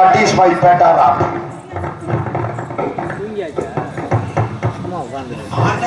That is my beta ராப் ஆள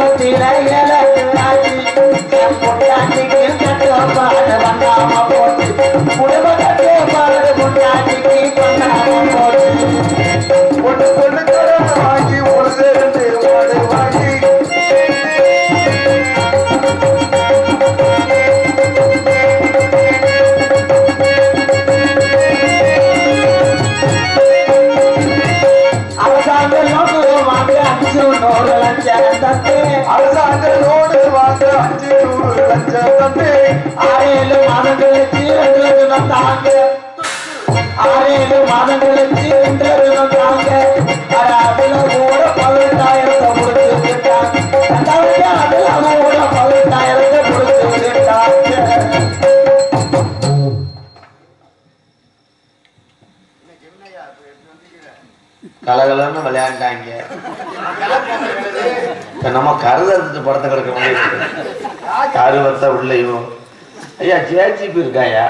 சத்து ஆறேழு மாதங்களுக்கு ரெண்டு தாங்க. ஆறேழு மாதங்களுக்கு தாங்க. அதுல கூட பதினெட்டாயிரத்தை கொடுத்து விட்டாங்க அதுல கூட பதினெட்டாயிரத்தை கொடுத்து விட்டாங்க கலகலன்னு விளையாண்டாங்க. இப்ப நம்ம கருதறுத்து படத்தை கிடக்க முடியாது கருவத்தை உள்ளேயும் ஐயா ஜேஜிபி இருக்காயா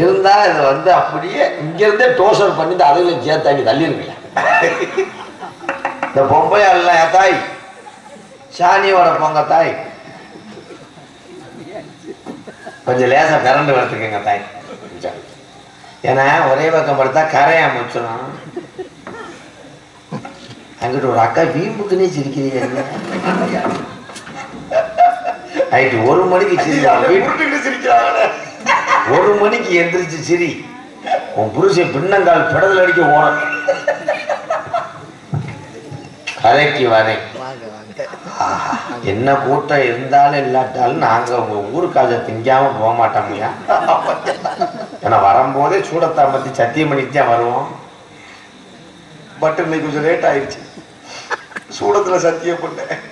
இருந்தா இது வந்து அப்படியே இங்கிருந்தே டோசர் பண்ணி இந்த அதுகளை சேர்த்தாங்க தள்ளி இந்த பொம்பை அல்ல தாய். சாணியோட பொங்க தாய். கொஞ்சம் லேசா கரண்ட் வளர்த்துக்கங்க தாய். ஏன்னா ஒரே பக்கம் படுத்தா கரையா முச்சிடும். அங்கிட்டு ஒரு அக்கா வீம்புக்குன்னே சிரிக்கிறீங்க நைட்டு ஒரு மணிக்கு சிரிக்கிறாங்க ஒரு மணிக்கு எந்திரிச்சு சிரி. உன் புருஷன் பின்னங்கால் பிடல் அடிக்க ஓடும் கதைக்கு வரேன். ஆஹா, என்ன கூட்டம் இருந்தாலும் இல்லாட்டாலும் நாங்க உங்க ஊருக்காக திங்காம போக மாட்டோம்யா ஏன்னா வரும்போதே சூடத்தா பத்தி சத்தியம் பண்ணிட்டு தான் வருவோம். பட் இன்னைக்கு கொஞ்சம் லேட் ஆயிடுச்சு. சூடத்துல சத்தியம் பண்ணேன்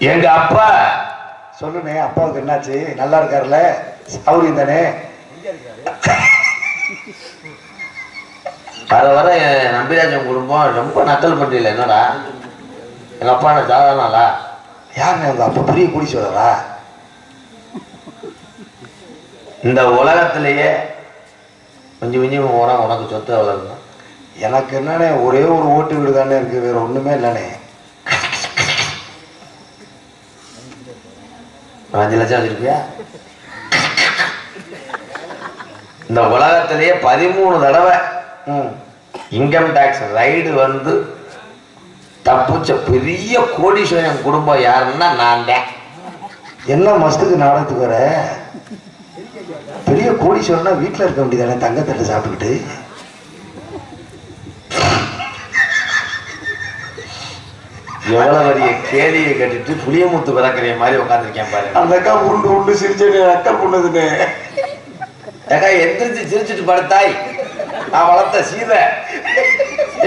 எங்க அப்பா. சொல்லுனே அப்பாவுக்கு என்னாச்சு? நல்லா இருக்காருல்ல? சௌரியம் தானே? வர வர நம்பிராஜன் குடும்பம் ரொம்ப நக்கல் பண்றீல என்னடா? எங்க அப்பா என்ன சாதாரணாளா யாருங்க அந்த அப்பா? பெரிய கோடீஸ்வரரா? இந்த உலகத்திலேயே கொஞ்சம் கொஞ்சம் உனக்கு சொத்து அவ்வளவு எனக்கு என்னண்ணே ஒரே ஒரு ஓட்டு வீடு தானே இருக்கு வேற ஒண்ணுமே இல்லைண்ணே. ஒரு அஞ்சு லட்சம் வச்சிருப்பியா இந்த உலகத்திலேயே பதிமூணு தடவை ம் இன்கம் டேக்ஸ் ரைடு வந்து தப்புச்ச பெரிய கோடீஸ்வரன் குடும்பம் யாருன்னா நான் தான். என்ன மஸ்துக்கு நாடகத்துக்கு வர? பெரிய கோடீஸ்வரன்னா வீட்டில் இருக்க வேண்டியதானே தங்கத்தட்டு சாப்பிட்டுக்கிட்டு? எவ்வளவு பெரிய கேலியை கட்டிட்டு புளியமுத்து பிறக்கிற மாதிரி உட்காந்துருக்கேன் பாரு. அந்த அக்கா உண்டு உண்டு சிரிச்சு அக்கா பண்ணுதுன்னு ஏக்கா எந்திரிச்சு சிரிச்சிட்டு படுத்தாய் நான் வளர்த்த சீதை.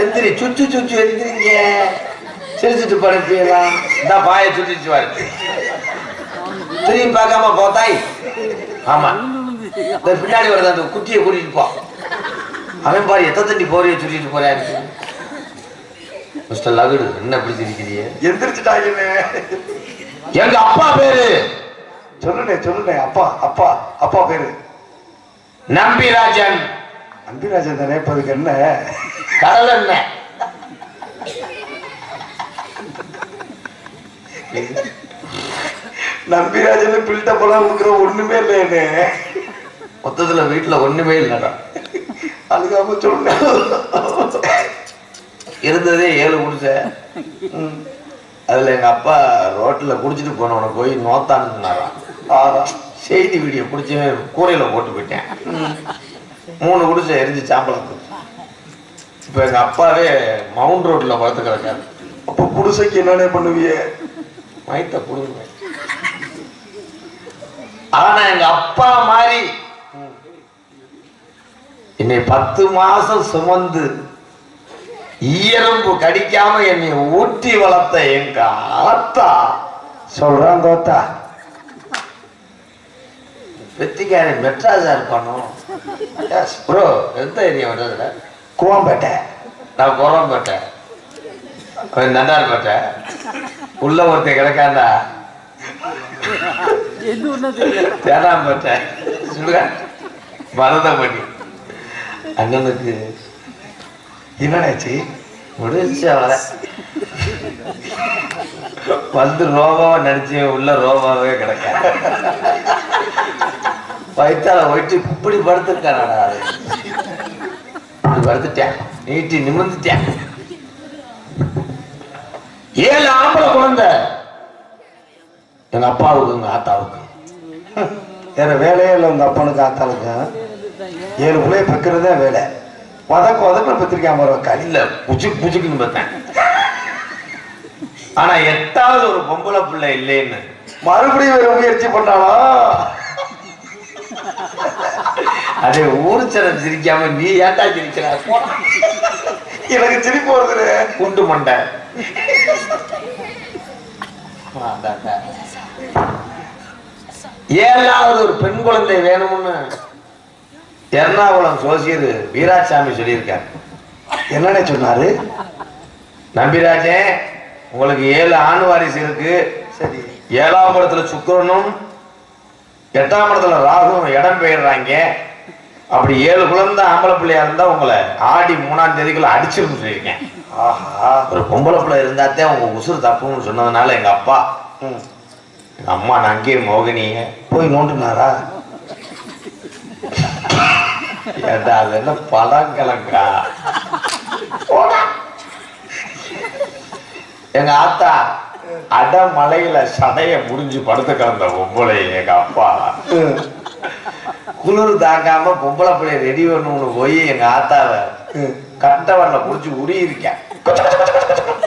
எந்திரி சுச்சு சுச்சு எந்திரிங்க. சிரிச்சுட்டு படுப்பீங்களா இந்த பாயை சுற்றிச்சு பாரு. திரும்பி பார்க்காம போத்தாய் ஆமா. இந்த பின்னாடி வருது அந்த குட்டியை கூட்டிட்டு போ. அவன் பாரு எத்த தண்டி போறிய சொல்லிட்டு போறேன் மிஸ்டர் லகுடு என்ன இப்படி சிரிக்கிறீங்க? எந்திரிச்சுட்டாங்கன்னு எங்க அப்பா பேரு? சொல்லுனே சொல்லுனே அப்பா அப்பா அப்பா பேரு. நம்பிராஜன். அம்பிராஜன் தானே இப்ப அதுக்கு என்ன? கடல் என்ன நம்பிராஜன் பில்டப் எல்லாம் கொடுக்குற ஒண்ணுமே இல்லைன்னு மொத்தத்துல வீட்டுல ஒண்ணுமே இல்லடா. அதுக்காம சொல்லுங்க இருந்ததே ஏழு குடிசை அதுல எங்க அப்பா ரோட்ல குடிச்சிட்டு போனவனை போய் நோத்தான்னு ஆறா செய்தி வீடியோ பிடிச்சி கூரையில போட்டு போயிட்டேன். மூணு குடிசை எரிஞ்சு சாம்பளத்து இப்ப எங்க அப்பாவே மவுண்ட் ரோட்ல படுத்து கிடக்காரு. அப்ப புதுசைக்கு என்னென்ன பண்ணுவிய? மயத்த புடுங்குவேன் ஆனா எங்க அப்பா மாதிரி என்னை பத்து மாசம் சுமந்து ஈயரம்பு கடிக்காம என்னை ஊட்டி வளர்த்த எங்க ஆத்தா சொல்றான் தோத்தா. வெத்திக்காரன் மெட்ராஸா இருப்பானோ ப்ரோ எந்த ஏரியா வர்றதுல குவாம்பேட்டை. நான் குரம்பேட்டை அவன் நண்டார்பேட்டை உள்ள ஒருத்தன் கிடக்காண்டா தேனாம்பேட்டை. சொல்லுங்க. மருதமணி அண்ணனுக்கு என்னடாச்சு? முடிஞ்ச வந்து ரோபாவா நடிச்சு உள்ள ரோபாவே கிடக்க. வயிற்றால போயிட்டு இப்படி படுத்திருக்கானடா அது. இப்படி படுத்துட்டேன் நீட்டி நிமிர்ந்துட்டேன் ஏழு ஆம்பளை குழந்தை. எங்க அப்பாவுக்கு எங்க ஆத்தாவுக்கு வேற வேலையே இல்லை உங்க அப்பனுக்கு ஆத்தாளுக்கு ஏழு பிள்ளைய பெக்கிறதே வேலை. வதக்கு வதக்கு பெற்றிருக்காம களி கல்ல புச்சுக்கு புச்சுக்குன்னு பார்த்தேன். ஆனா எட்டாவது ஒரு பொம்பளை பிள்ளை இல்லைன்னு. மறுபடியும் வேற முயற்சி பண்ணாலோ அதே ஊருச்சரம் சிரிக்காம நீ ஏட்டா சிரிக்கிற? எனக்கு சிரிப்பு வருது குண்டு மண்டை. ஏழாவது ஒரு பெண் குழந்தை வேணும்னு எர்ணாகுளம் சோசியர் வீராசாமி சொல்லியிருக்கார். என்னன்னு சொன்னாரு? நம்பிராஜன் உங்களுக்கு ஏழு ஆண் வாரிசு இருக்கு. சரி. ஏழாம் இடத்துல சுக்கிரனும் எட்டாம் இடத்துல ராகுவும் இடம் பெயர்றாங்க. அப்படி ஏழு குழந்தை ஆம்பளை பிள்ளையா இருந்தா உங்களை ஆடி மூணாம் தேதிக்குள்ள அடிச்சிருந்து சொல்லியிருக்கேன். ஆஹா. ஒரு பொம்பளை பிள்ளை இருந்தாத்தே உங்க உசுறு தப்புன்னு சொன்னதுனால எங்க அப்பா. எங்க அம்மா நங்கே மோகினிய. போய் நோண்டுனாரா ஏண்டா அது என்ன பழங்கலங்கா. எங்க ஆத்தா அடமலையில சடைய முடிஞ்சு படுத்து கிடந்த பொம்பளை எங்க அப்பா. குளிர் தாங்காம பொம்பளை பிள்ளைய ரெடி பண்ணணும்னு போய் எங்க ஆத்தாவை. கட்டவரில் புடிச்சு உரி இருக்கேன்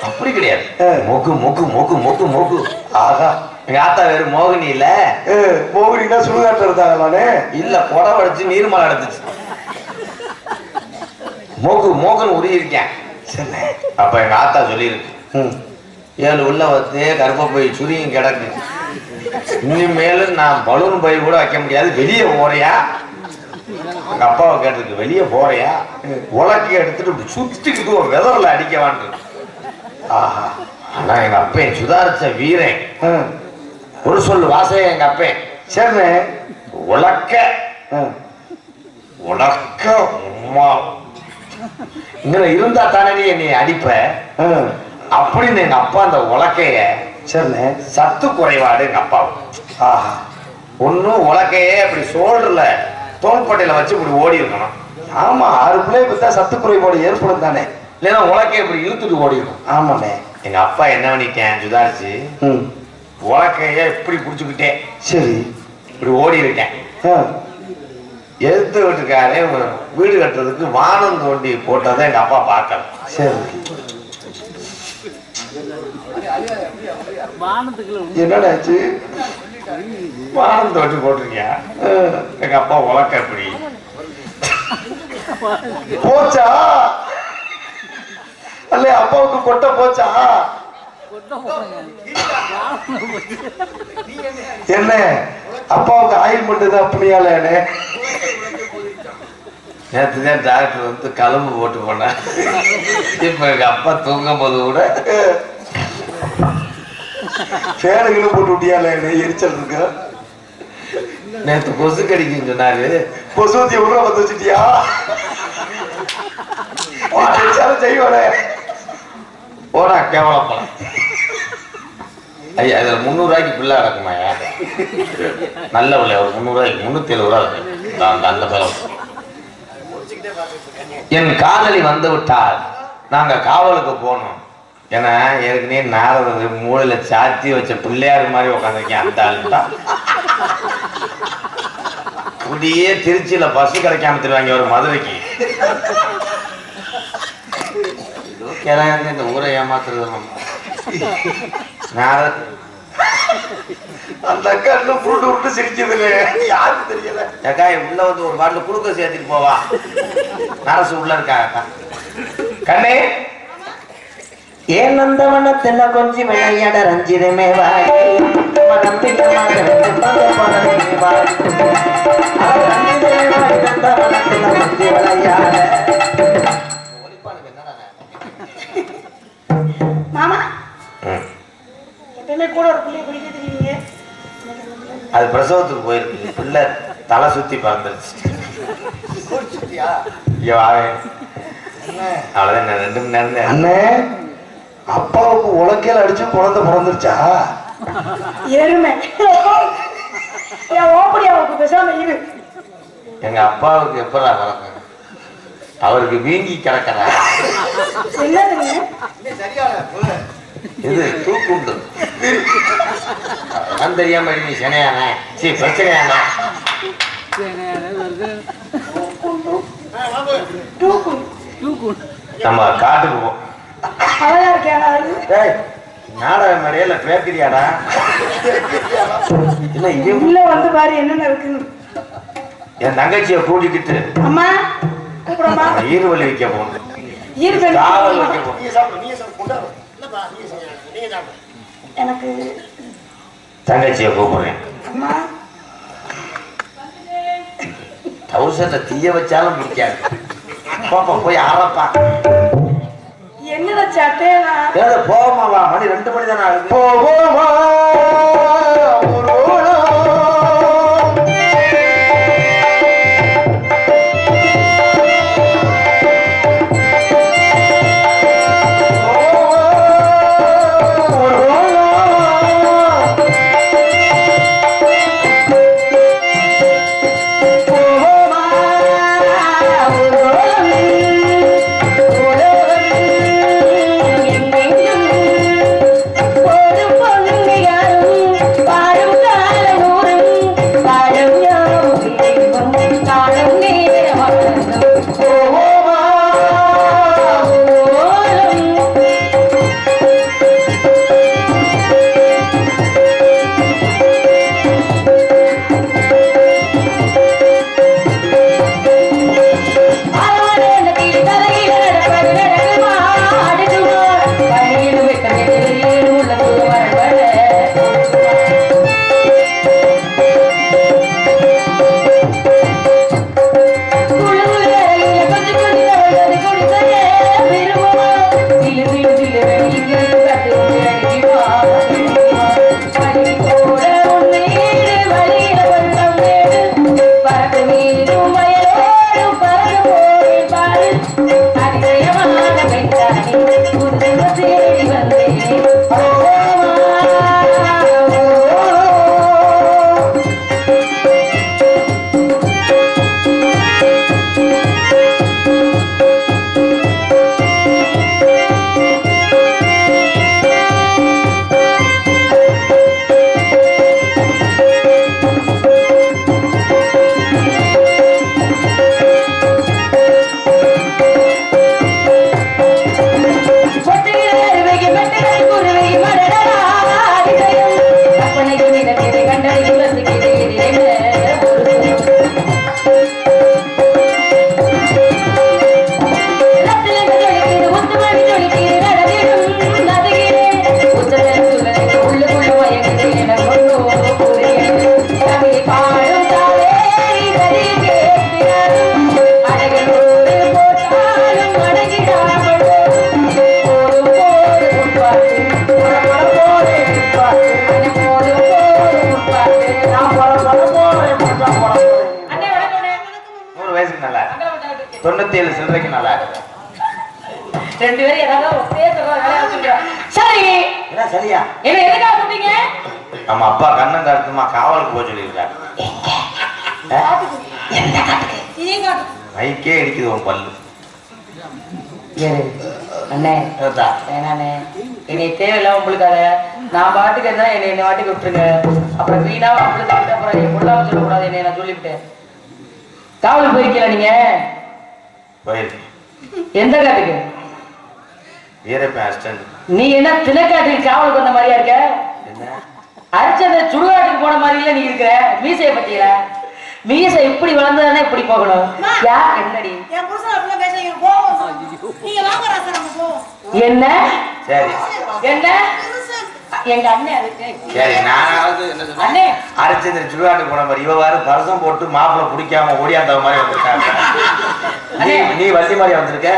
அப்படி கிடையாது. மொக்கு மொக்கு மொக்கு மொக்கு மொக்கு ஆஹா எங்க ஆத்தா வேறு மோகினி இல்ல ஏ, மோகினினா சுடுகாட்டு இருந்தாங்களானே இல்ல குடம் அடிச்சு நீர்மலை எடுத்துச்சு மோக்கு மோக்குன்னு உரி இருக்கேன் சரி. அப்ப எங்க ஆத்தா சொல்லியிருக்கு. ம். ஏழு உள்ள வந்து கருப்ப போய் சுரியும் கிடக்கு? இனிமேலும் நான் பலூன் பை கூட வைக்க முடியாது. வெளியே போறியா? எங்க அப்பாவை கேட்டிருக்கு வெளியே போறியா? உலக்கி எடுத்துட்டு சுத்திக்கிட்டு ஒரு வெதர்ல அடிக்கவான்னு ஆஹா. ஆனா எங்க அப்பன் சுதாரிச்ச வீரன். ஒரு சொல் வாசைய எங்க அப்பன்? சரிண்ணே உலக்க. உலக்க உம்மா. இங்க இருந்தா தானே நீ அடிப்ப. அப்படின்னு எங்க அப்பா அந்த உலக்கைய சரிண்ணே. சத்து குறைபாடு எங்க அப்பாவுக்கு. ஆஹா. ஒன்னும் உலக்கையே அப்படி சோல்டர்ல தோள்பட்டையில வச்சு இப்படி ஓடி இருக்கணும். ஆமா ஆறு பிள்ளைய பத்தா சத்து குறைபாடு ஏற்படும் தானே. இல்லைன்னா உலக்கைய இப்படி இழுத்துட்டு ஓடி இருக்கும் ஆமாண்ணே. எங்க அப்பா என்ன பண்ணிட்டேன் சுதாரிச்சு உலக்கைய இப்படி புடிச்சுக்கிட்டேன். சரி. இப்படி ஓடி இருக்கேன். எதிர்த்து வீட்டுக்காரே வீடு கட்டுறதுக்கு வானம் தோண்டி போட்டதை எங்க அப்பா பார்க்கல சரி. என்னடாச்சு? வானம் தோண்டி போட்டிருக்கியா. எங்க அப்பா உலக்க இப்படி போச்சா? அல்ல அப்பாவுக்கு கொட்டை போச்சா? என்ன? அப்பாவுக்கு ஆயில் மட்டும் தான் அப்படியாலே நேற்று தான் டாக்டர் வந்து கலம்பு போட்டு போனேன் இப்போ எங்க அப்பா தூங்கும் போது கூட. ஃபேனுக்குன்னு போட்டு விட்டியாலே எரிச்சல் இருக்கு. நேற்று கொசு கடிக்குன்னு சொன்னாரு கொசுவத்தி உள்ள வந்து வச்சுட்டியா செய்வானே. போடா கேவலப்படம் ஐயா இதில் முந்நூறுரூவாய்க்கு பிள்ளை நடக்குமாயா நல்ல பிள்ளை ஒரு முந்நூறுரூவாய்க்கு முந்நூற்றி எழுபது ரூபா இருக்கு. அந்த அந்த என் காதலி வந்து விட்டால் நாங்கள் காவலுக்கு போகணும். ஏன்னா ஏற்கனவே நாரத மூளையில சாத்தி வச்ச பிள்ளையார் மாதிரி உட்காந்துருக்கேன் அந்த ஆள் தான். புதிய திருச்சியில் பஸ் கிடைக்காம திருவாங்க ஒரு மதுரைக்கு. கிளையாங்க இந்த ஊரை ஏமாத்துறது அந்த அக்கா இன்னும் புருட்டு உருட்டு சிரிக்குதுன்னு யாருக்கு தெரியல? ஏக்கா உள்ள வந்து ஒரு பாட்டில் குடுக்க சேர்த்துட்டு போவா. நரசு உள்ள இருக்கா அக்கா கண்ணே. ஏன் நந்தவனத்துல கொஞ்சி விளையாட ரஞ்சிதமே வாடி மனப்பிடமாக ரெண்டு பங்க மாமா. எப்பயுமே கூட ஒரு பிள்ளைய குளிக்க தெரியுங்க அது பிரசவத்துக்கு போயிருக்கு பிள்ளை தலை சுத்தி பறந்துருச்சு ஐயோ, ரெண்டு மணி நேரம் அண்ணே அப்பாவுக்கு உலக்கையில அடிச்சு குழந்தை பிறந்துருச்சா எருமை என் ஓப்படி அவனுக்கு பேசாம இரு எங்க அப்பாவுக்கு எப்படா வளர்க்க அவருக்கு வீங்கி கிடக்கிறா. என்ன தெரியுங்க இது தூக்குண்டு. அதெல்லாம் தெரியாம நீ சனையானே சீ பிரச்சனையானே நம்ம காட்டுக்கு போ. நாடக மேடையில பேக்கிறியாடா இல்ல இது உள்ள வந்து பாரு என்னென்ன இருக்குன்னு? என் தங்கச்சியை கூட்டிக்கிட்டு அம்மா கூப்பிடமா? ஈருவலி வைக்க போகணும். ஈர்ப்பு காவல் வைக்க போகணும். எனக்கு தங்கச்சியை கூப்பிடுறேன். அம்மா. டவுசர்ல தீய வச்சாலும் பிடிக்காது. பாப்பா போய் ஆரப்பா என்னடா சட்டே நான் ஏதோ போகமா வா. மணி ரெண்டு மணி தானே போவோமா? Let's go. ஏழு சில்லறைக்கு நல்லா ரெண்டு பேரும் ஏதாவது சரி. என்ன சரியா? என்ன எதுக்காக கூப்பிட்டீங்க? நம்ம அப்பா கண்ணன் கருத்துமா காவலுக்கு போக சொல்லியிருக்காரு. மைக்கே இடிக்குது உன் பல்லு. ஏறு, அண்ணே. கேட்டா? வேணாண்ணே என்னை தேவையில்லாம உங்களுக்காக நான் பாட்டுக்கு இருந்தா என்னை என்ன வாட்டுக்கு விட்டுருங்க அப்புறம் வீணா உங்களுக்கு அப்புறம் என் சொல்லக்கூடாது என்னை நான் சொல்லிவிட்டேன். காவலுக்கு போயிருக்கீங்களா நீங்க? எந்த காட்டுக்கு? வீரப்பன் நீ என்ன தினக்காட்டுக்கு காவலுக்கு வந்த மாதிரியா இருக்க? என்ன? அரிச்சந்த சுடுகாட்டுக்கு போன மாதிரி இல்ல நீ இருக்கிற மீசைய பத்தியில மீசை இப்படி வளர்ந்ததானே இப்படி போகணும். யா என்னடி? என்ன? சரி. என்ன? எங்க அண்ணன் அதுக்கு சரி நானாவது என்ன சொன்னேன் அரிச்சந்திர போன மாதிரி இவ வாரு பரசம் போட்டு மாப்பிள்ளை பிடிக்காம ஓடியாந்த மாதிரி வந்திருக்காங்க. நீ நீ வள்ளி மாதிரி வந்திருக்க?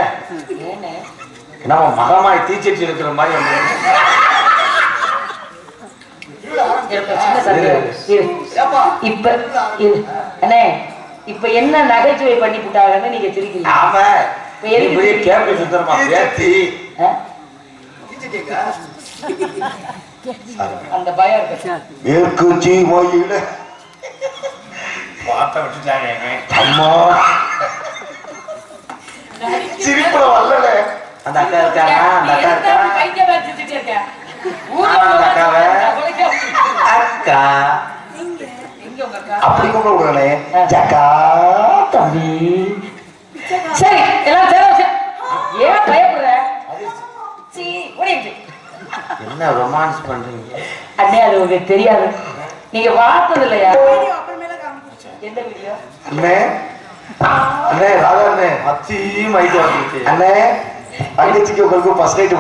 நம்ம மகமாய் தீச்சட்டி இருக்கிற மாதிரி வந்திருக்க. இப்ப. அண்ணே இப்ப என்ன நகைச்சுவை பண்ணி விட்டாங்கன்னு நீங்க சிரிக்கிறீங்க. ஆமா. பெரிய கேப்டன் சுத்தரமா? அந்த பயம் இருக்கு. மேற்கு சீமையில பார்த்த விட்டுட்டாங்க அம்மா. சிரிப்புல வரல அந்த அக்கா இருக்காங்க அந்த அக்கா இருக்கா? அக்கா? அப்படி கூட விடுறே ஜக்கா தம்பி சரி எல்லாம் சேர வச்சு ஏன் பயப்படுற சீ, ஓடிடுச்சு. என்ன ரொமான்ஸ் பண்றீங்க? அண்ணே அது உங்களுக்கு தெரியாது. நீங்க பார்த்தது இல்லையா எந்த வீடியோ? அண்ணே. அண்ணே ராதா அண்ணே. அத்தியும் மைக்கு வந்துருச்சு அண்ணே தங்கச்சிக்கு உங்களுக்கு ஃபர்ஸ்ட் நைட்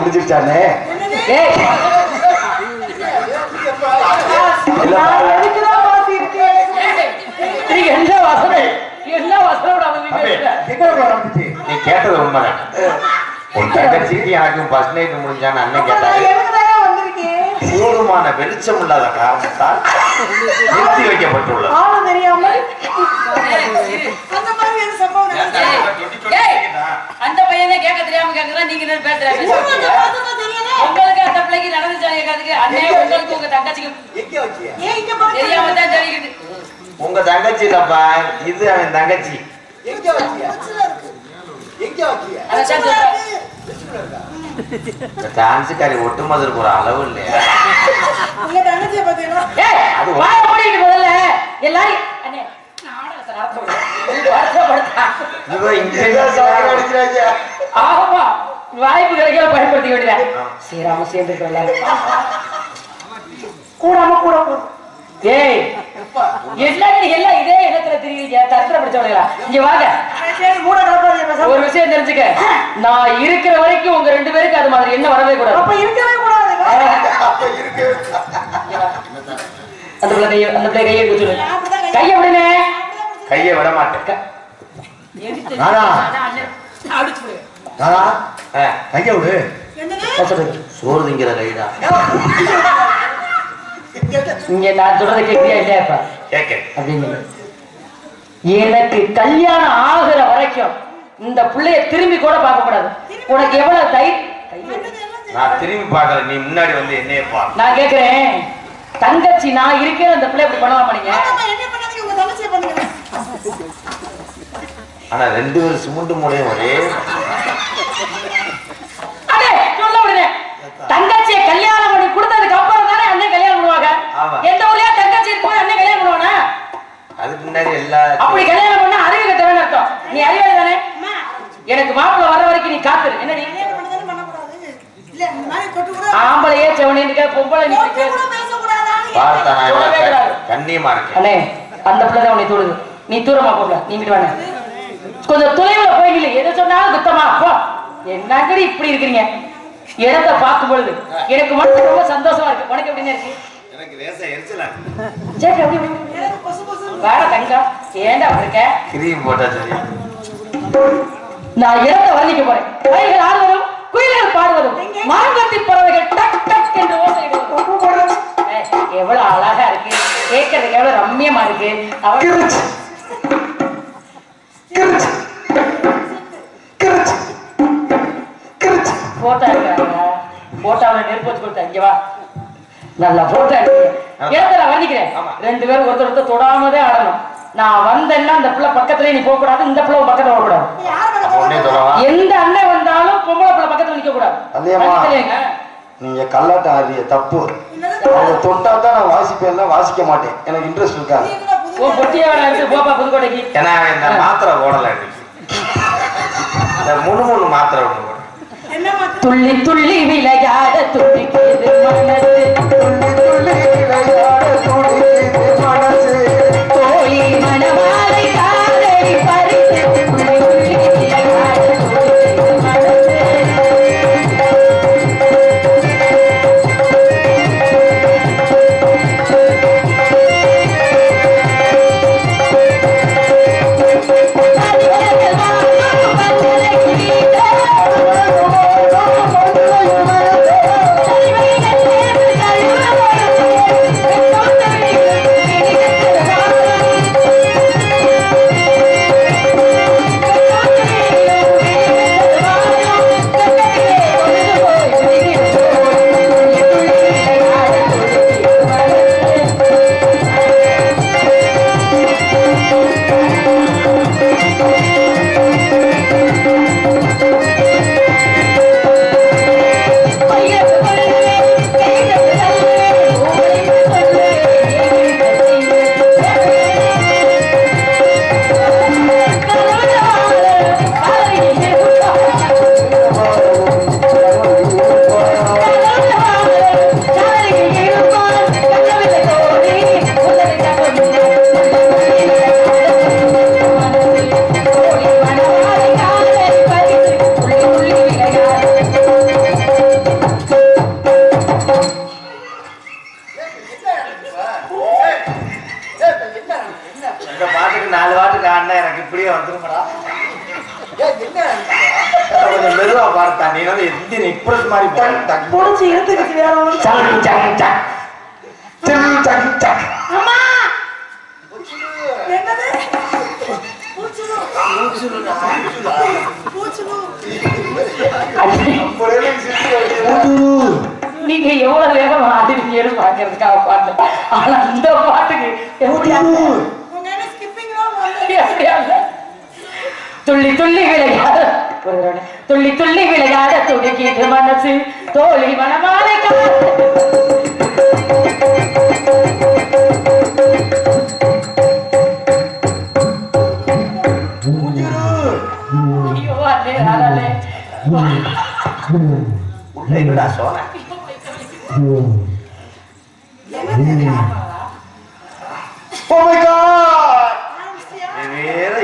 மாத்திருக்கேன்? நீ என்ன நடந்துச்சு நீ கேட்டது உண்மைதான் உன் தங்கச்சிக்கு எனக்கும் ஃபர்ஸ்ட் நைட் முடிஞ்சான்னு அண்ணன் கேட்டாரு. போதுமான வெளிச்சம் இல்லாத காரணத்தால் நிறுத்தி வைக்கப்பட்டுள்ளது. ஆளு தெரியாம? அந்த பையனே கேட்க தெரியாம கேக்குறா நீங்க என்ன பேசுற உங்களுக்கு பார்த்தா தெரியல. உங்களுக்கு அந்த பிள்ளைக்கு நடந்துச்சா கேட்கறதுக்கு. அண்ணே உங்களுக்கு உங்க பாருங்க. தெரியாம தான் தெரியுது. உங்க தங்கச்சி இல்லப்பா இது அவன் தங்கச்சி. அதான் சொல்றேன். இந்த டான்ஸுக்காரி ஒட்டுமதற்கு ஒரு அளவு இல்லையா? உங்க தங்கச்சியை பாத்தீங்களா ஏய், அது வாயை மூடிட்டு முதல்ல. எல்லாரும் வாய்ப்பு கிடைக்கல பயன்படுத்திக்க வேண்டியது ஸ்ரீராம சேர்ந்து கூடாம கூட கூட. ஏய் எல்லாரும் எல்லாம் இதே இடத்துல தெரியுறீங்க? தத்திர பிடிச்சவங்களா இங்க வாங்க. ஒரு விஷயம் தெரிஞ்சுக்க. நான் இருக்கிற வரைக்கும் உங்க ரெண்டு பேருக்கு அது மாதிரி என்ன வரவே கூடாது. அப்ப இருக்கவே கூடாது அந்த பிள்ளை கையை அந்த பிள்ளை கையை விடுனே கையை விட மாட்டேன். விடு. கைய. சோறு திங்கிற கைதான் இங்க நான் சொல்றதை கேட்கிறியா இல்லையா இப்ப? கேட்கிறேன் அப்படின்னு எனக்கு கல்யாணம் ஆகுற வரைக்கும் இந்த புள்ளைய திரும்பி கூட பார்க்க கூடாது. உனக்கு எவ்வளவு தைரியம்? நான் திரும்பி பார்க்கல. நீ முன்னாடி வந்து என்னைய பாரு நான் கேக்குறேன். தங்கச்சி நான் இருக்கேன் அந்த பிள்ளை இப்படி பண்ணலாமா நீங்க? ஆனா ரெண்டு பேரும் சிமெண்ட் மூடையும் ஒரே. அடே சொல்ல விடுங்க தங்கச்சியை கல்யாணம் பண்ணி கொடுத்ததுக்கு அப்புறம் தானே அண்ணன் கல்யாணம் பண்ணுவாங்க ஆமா. எந்த ஊர்லயா தங்கச்சி இருக்கும்போது அண்ணன் கல்யாணம் பண்ணுவானா? அதுக்கு முன்னாடி எல்லா அப்படி கல்யாணம் பண்ணா அறிவு கட்டவன் அர்த்தம். நீ அறிவாளி தானே எனக்கு மாப்பிள்ளை வர வரைக்கும் நீ காத்துரு. என்ன நீ? இல்ல ஆம்பளையே செவனே இருக்க பொம்பளை நீ அண்ணே அந்த பிள்ளை தான் உன்னை தொடுது. நீ தூரமா போகல நீ வாங்க கொஞ்சம் தொலைவுல போய் எதை சொன்னாலும் குத்தமா போ. என்னங்கடி இப்படி இருக்கிறீங்க? இடத்த பார்க்கும் பொழுது எனக்கு மட்டும் ரொம்ப சந்தோஷமா இருக்கு. உனக்கு எப்படின்னு இருக்கு எனக்கு லேச இருக்க? நான் இறந்த வர்ணிக்க போறேன். பயிர்கள் ஆடுவதும் குயில்கள் பாடுவதும் எவ்வளவு அழகா இருக்கு. கேட்கறதுக்கு எவ்வளவு ரம்மியமா இருக்கு. அவள் போட்டா இருக்காங்க போட்டாவில் நெருப்பு வச்சு கொடுத்தா இங்கே வா. நல்லா போட்டோ இடத்துல வர்ணிக்கிறேன் ரெண்டு பேரும் ஒருத்தர் ஒருத்தர் தொடாமதே ஆடணும். நான் வந்தேன்னா அந்த பிள்ளை பக்கத்துலயே நீ போக கூடாது இந்த பிள்ளை பக்கத்துல சொல்லவா எந்த அண்ணன் வந்தாலும் பொம்பளை பிள்ளை பக்கத்துல நிக்க கூடாது. நீங்க கல்லாட்டம் ஆடிய தப்பு தொட்டா தான் நான் வாசிப்பேன் வாசிக்க மாட்டேன். எனக்கு இன்ட்ரெஸ்ட் இருக்காது. உன் பொட்டியை எடுத்து போப்பா புதுக்கோட்டைக்கு. ஏன்னா இந்த மாத்திரை ஓடல இந்த முழு முழு மாத்திரை ஒண்ணு போடு. என்ன மாத்திரம் துள்ளி துள்ளி விளையாட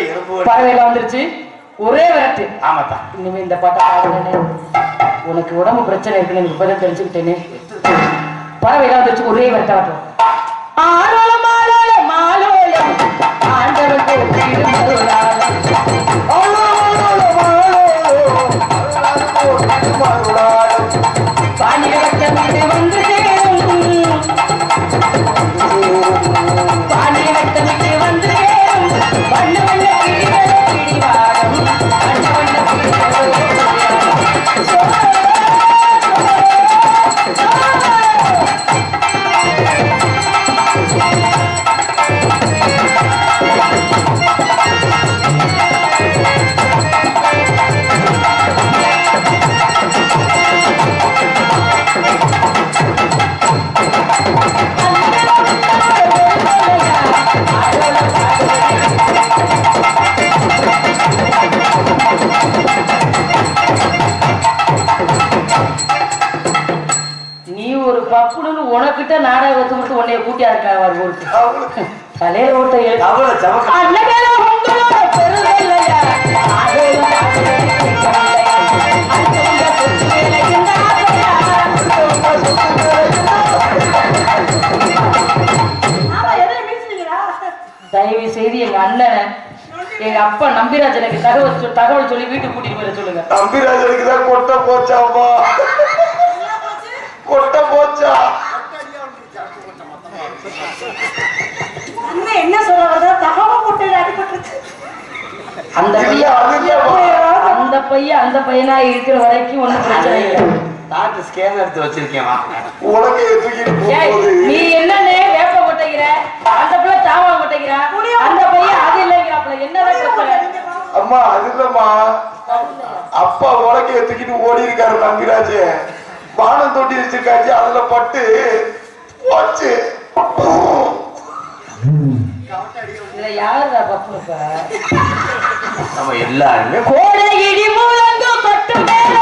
எறும்பு வண்டி. பறவையில வந்துருச்சு. ஒரே விரட்டு. ஆமாத்தா. இனிமே இந்த பாட்டை பாடுறேனே. உனக்கு உடம்பு பிரச்சனை இருக்குன்னு எனக்கு இப்பதான் தெரிஞ்சுக்கிட்டேனே. பறவையில வந்துருச்சு. ஒரே விரட்டாட்டம் ஆலோலம் ஆலோலம் ஆலோலம் ஆண்டவன் கோயில் மருளாளம். பாண்டிய வட்டம் வந்து எங்க அண்ணனை எங்க அப்பா நம்பிராஜனுக்கு தகவல் தகவல் சொல்லி வீட்டுக்கு கூட்டிட்டு போயிட சொல்லுங்க. நம்பிராஜனுக்கு தான் கொட்டை போச்சாமா கொட்டை போச்சா? அண்ணன் என்ன சொல்ல வர்றா தகவல் அடிபட்டுருச்சு. அந்த பையன். அந்த பையன் அந்த பையனா இருக்கிற வரைக்கும் ஒண்ணும் பிரச்சனை இல்லை. டாக்டர் ஸ்கேன் எடுத்து வச்சிருக்கேன் நீ கொட்டைக்கிற அந்த பிள்ளை தாவா கொட்டைக்கிற அந்த பையன் அது இல்லைங்கிறாப்புல. என்னதான் அம்மா அது இல்லம்மா. அப்பா உலகைய தூக்கிட்டு ஓடி இருக்காரு நம்பிராஜ் வானம் தொட்டி வச்சிருக்காச்சு அதுல பட்டு வச்சு இதுல யாருடா பப்பு இப்ப நம்ம எல்லாருமே கோடை இடி முழங்கு கொட்டு மேல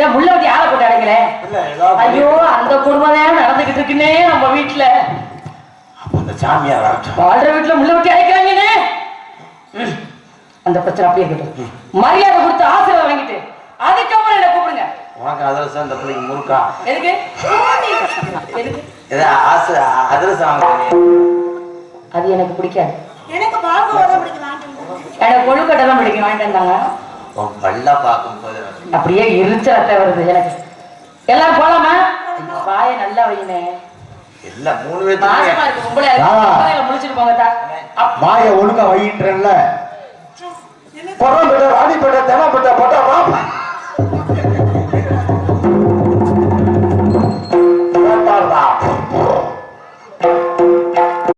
ஏன் முள்ள வட்டி யாரை போட்டு அடைக்கல? ஐயோ அந்த குடும்பம் தான் நடந்துகிட்டு இருக்குன்னே நம்ம வீட்டுல. அப்ப அந்த சாமியார் வாழ்ற வீட்டுல முள்ள வட்டி அடைக்கிறாங்கன்னு. அந்த பிரச்சனை அப்படியே இருக்கட்டும். மரியாதை கொடுத்து ஆசீர்வாதம் வாங்கிட்டு அதுக்கப்புறம் என்ன கூப்பிடுங்க. உனக்கு அதிரசம் இந்த பிள்ளைக்கு முறுக்கா? எதுக்கு? ஏதோ ஆசை அதிரசம் அது எனக்கு பிடிக்காது. எனக்கு பாக்கு வர பிடிக்கலாம் எனக்கு கொழுக்கட்டை தான் பிடிக்கும் வாங்கிட்டு வந்தாங்க. உன் பல்ல பார்க்கும்போது அப்படியே எரிச்சலத்தை வருது எனக்கு. எல்லாரும் போலாமா? வாயை நல்லா வையினே எல்லாம் மூணு ஆ. முடிச்சிட்டு போங்க தா. அப்- மாய ஒழுங்கா வையின்றல புறம்பேட்ட ராணிப்பேட்டை தெனப்பேட்டை பட்டா